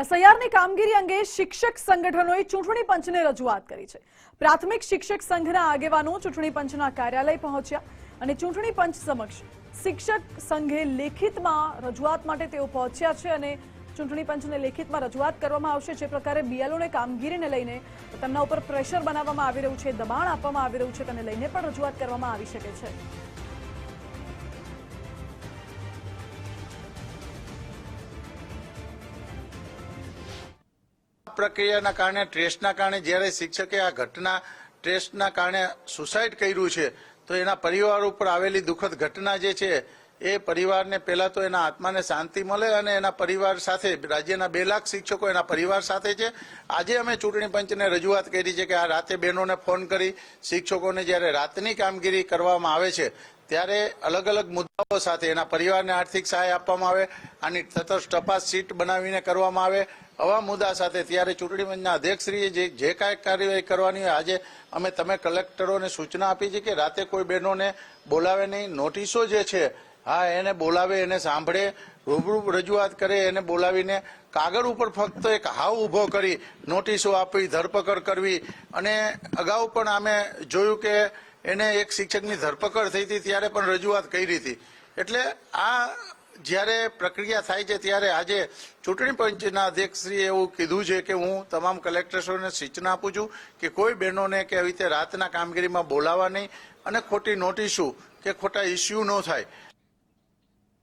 એસઆઈઆરની કામગીરી અંગે શિક્ષક સંગઠનોએ ચૂંટણી પંચને રજૂઆત કરી છે. પ્રાથમિક શિક્ષક સંઘના આગેવાનો ચૂંટણી પંચના કાર્યાલય પહોંચ્યા અને ચૂંટણી પંચ સમક્ષ શિક્ષક સંઘે લેખિતમાં રજૂઆત માટે તેઓ પહોંચ્યા છે અને ચૂંટણી પંચને લેખિતમાં રજૂઆત કરવામાં આવશે, જે પ્રકારે બીએલઓને કામગીરીને લઈને તેમના ઉપર પ્રેશર બનાવવામાં આવી રહ્યું છે, દબાણ આપવામાં આવી રહ્યું છે, તેને લઈને પણ રજૂઆત કરવામાં આવી શકે છે. પ્રક્રિયાના કારણે, ટ્રેસના કારણે જ્યારે શિક્ષકે આ ઘટના, ટ્રેસના કારણે સુસાઇડ કર્યું છે, તો એના પરિવાર ઉપર આવેલી દુઃખદ ઘટના જે છે, એ પરિવારને પહેલાં તો એના આત્માને શાંતિ મળે અને એના પરિવાર સાથે, રાજ્યના બે લાખ શિક્ષકો એના પરિવાર સાથે છે. આજે અમે ચૂંટણી પંચને રજૂઆત કરી છે કે આ રાતે બહેનોને ફોન કરી શિક્ષકોને જ્યારે રાતની કામગીરી કરવામાં આવે છે, ત્યારે અલગ અલગ મુદ્દાઓ સાથે એના પરિવારને આર્થિક સહાય આપવામાં આવે, આની તટસ્થ તપાસ સીટ બનાવીને કરવામાં આવે આવા મુદ્દા સાથે. ત્યારે ચૂંટણી પંચના અધ્યક્ષશ્રીએ જે જે કાંઈ કાર્યવાહી કરવાની હોય, આજે અમે તમે કલેક્ટરોને સૂચના આપી છે કે રાતે કોઈ બહેનોને બોલાવે નહીં. નોટિસો જે છે, હા, એને બોલાવે, એને સાંભળે, રૂબરૂ રજૂઆત કરે, એને બોલાવીને કાગળ ઉપર ફક્ત એક હાવ ઊભો કરી નોટિસો આપવી ધરપકડ કરવી. અને અગાઉ પણ અમે જોયું કે એને એક શિક્ષકની ધરપકડ થઈ હતી, ત્યારે પણ રજૂઆત કરી હતી. એટલે આ જ્યારે પ્રક્રિયા થાય છે ત્યારે આજે ચૂંટણી પંચના અધ્યક્ષશ્રીએ એવું કીધું છે કે હું તમામ કલેક્ટર્સોને સૂચના આપું છું કે કોઈ બહેનોને કે આવી રીતે રાતના કામગીરીમાં બોલાવવા નહીં. અને ખોટી નોટિસો કે ખોટા ઇસ્યુ ન થાય.